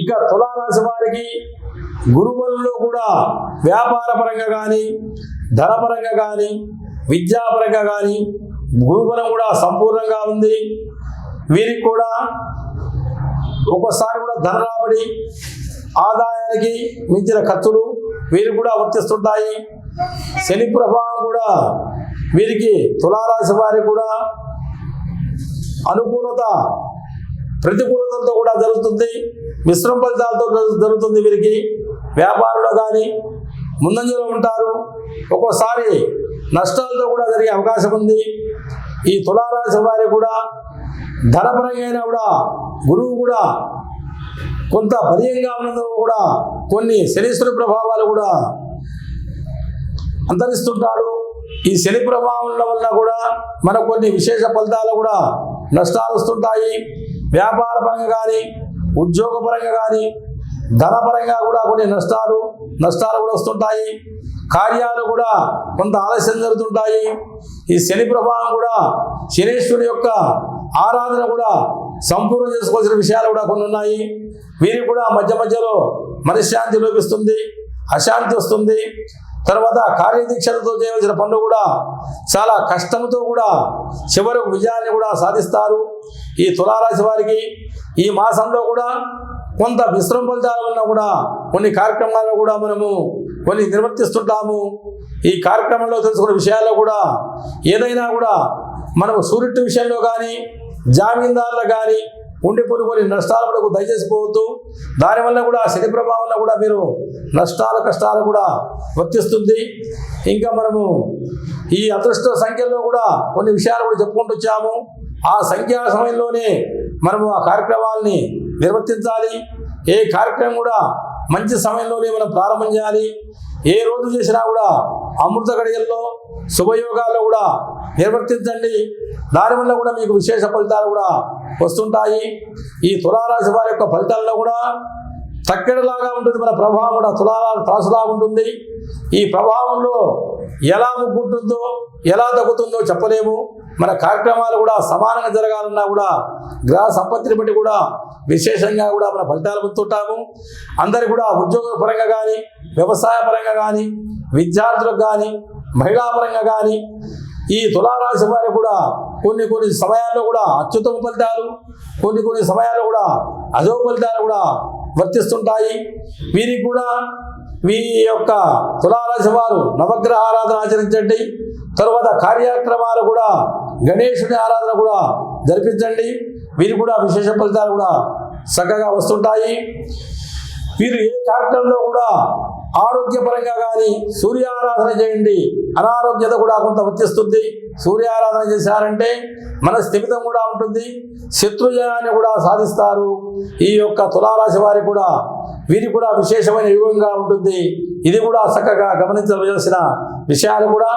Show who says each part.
Speaker 1: ఇక తులారాశి వారికి గురువులలో కూడా వ్యాపార పరంగా కానీ ధనపరంగా కానీ విద్యాపరంగా కానీ గురుబలం కూడా సంపూర్ణంగా ఉంది. వీరికి కూడా ఒక్కోసారి కూడా ధన రాబడి ఆదాయానికి మించిన ఖర్చులు వీరు కూడా వర్తిస్తుంటాయి. శని ప్రభావం కూడా వీరికి తులారాశి వారికి కూడా అనుకూలత ప్రతికూలతలతో కూడా జరుగుతుంది. మిశ్రమ ఫలితాలతో జరుగుతుంది వీరికి. వ్యాపారులు కానీ ముందంజలో ఉంటారు. ఒక్కోసారి నష్టాలతో కూడా జరిగే అవకాశం ఉంది. ఈ తులారాశి వారికి కూడా ధనపరంగా అయినా కూడా గురువు కూడా కొంత పర్యంగా ఉన్నందుకు కూడా కొన్ని శనీశ్వరి ప్రభావాలు కూడా అంతరిస్తుంటాడు. ఈ శని ప్రభావం వల్ల కూడా మన కొన్ని విశేష ఫలితాలు కూడా నష్టాలు వస్తుంటాయి. వ్యాపార పరంగా కానీ ఉద్యోగపరంగా కానీ ధనపరంగా కూడా కొన్ని నష్టాలు నష్టాలు కూడా వస్తుంటాయి. కార్యాలు కూడా కొంత ఆలస్యం జరుగుతుంటాయి. ఈ శని ప్రభావం కూడా శనేశ్వరుని యొక్క ఆరాధన కూడా సంపూర్ణ చేసుకోవాల్సిన విషయాలు కూడా కొన్ని ఉన్నాయి. వీరికి కూడా మధ్య మధ్యలో మనశ్శాంతి లోపిస్తుంది అశాంతి వస్తుంది. తర్వాత కార్యదీక్షలతో చేయవలసిన పనులు కూడా చాలా కష్టంతో కూడా చివరకు విజయాన్ని కూడా సాధిస్తారు. ఈ తులారాశి వారికి ఈ మాసంలో కూడా కొంత విశ్రమ ఉన్నా కూడా కొన్ని కార్యక్రమాల్లో కూడా మనము కొన్ని నిర్వర్తిస్తుంటాము. ఈ కార్యక్రమంలో తెలుసుకున్న విషయాల్లో కూడా ఏదైనా కూడా మనము సూర్యుడి విషయంలో కానీ జామీందారులు కానీ ఉండిపోయి కొన్ని నష్టాలు కూడా దయచేసి పోవద్దు దానివల్ల కూడా శని ప్రభావం కూడా మీరు నష్టాలు కష్టాలు కూడా వర్తిస్తుంది. ఇంకా మనము ఈ అదృష్ట సంఖ్యలో కూడా కొన్ని విషయాలు కూడా చెప్పుకుంటూ వచ్చాము. ఆ సంఖ్యా సమయంలోనే మనము ఆ కార్యక్రమాల్ని నిర్వర్తించాలి. ఏ కార్యక్రమం కూడా మంచి సమయంలోనే మనం ప్రారంభం చేయాలి. ఏ రోజు చేసినా కూడా అమృత గడియల్లో శుభయోగాల్లో కూడా నిర్వర్తించండి. దానివల్ల కూడా మీకు విశేష ఫలితాలు కూడా వస్తుంటాయి. ఈ తులారాశి వారి యొక్క ఫలితాల్లో కూడా తక్కెడలాగా ఉంటుంది. మన ప్రభావం కూడా తులారా త్రాసులాగా ఉంటుంది. ఈ ప్రభావంలో ఎలా ముగ్గుంటుందో ఎలా తగ్గుతుందో చెప్పలేము. మన కార్యక్రమాలు కూడా సమానంగా జరగాలన్నా కూడా గ్రహ సంపత్తిని బట్టి కూడా విశేషంగా కూడా మన ఫలితాలు పొందుతుంటాము. అందరు కూడా ఉద్యోగ పరంగా కానీ వ్యవసాయ పరంగా కానీ విద్యార్థులకు కానీ మహిళాపరంగా కానీ ఈ తులారాశి వారికి కూడా కొన్ని కొన్ని సమయాల్లో కూడా అత్యుత్తమ ఫలితాలు కొన్ని కొన్ని సమయాల్లో కూడా అధో ఫలితాలు కూడా వర్తిస్తుంటాయి. వీరికి కూడా వీరి యొక్క తులారాశి వారు నవగ్రహ ఆరాధన ఆచరించండి. తర్వాత కార్యక్రమాలు కూడా గణేశుని ఆరాధన కూడా జరిపించండి. వీరు కూడా విశేష ఫలితాలు కూడా చక్కగా వస్తుంటాయి. వీరు ఏ కార్యక్రమంలో కూడా ఆరోగ్యపరంగా కానీ సూర్యారాధన చేయండి. అనారోగ్యత కూడా కొంత వర్తిస్తుంది సూర్యారాధన చేశారంటే మన స్థిమితం కూడా ఉంటుంది. శత్రుజయాన్ని కూడా సాధిస్తారు. ఈ యొక్క తులారాశి వారి కూడా వీరి కూడా విశేషమైన యుగంగా ఉంటుంది. ఇది కూడా చక్కగా గమనించవలసిన విషయాలు కూడా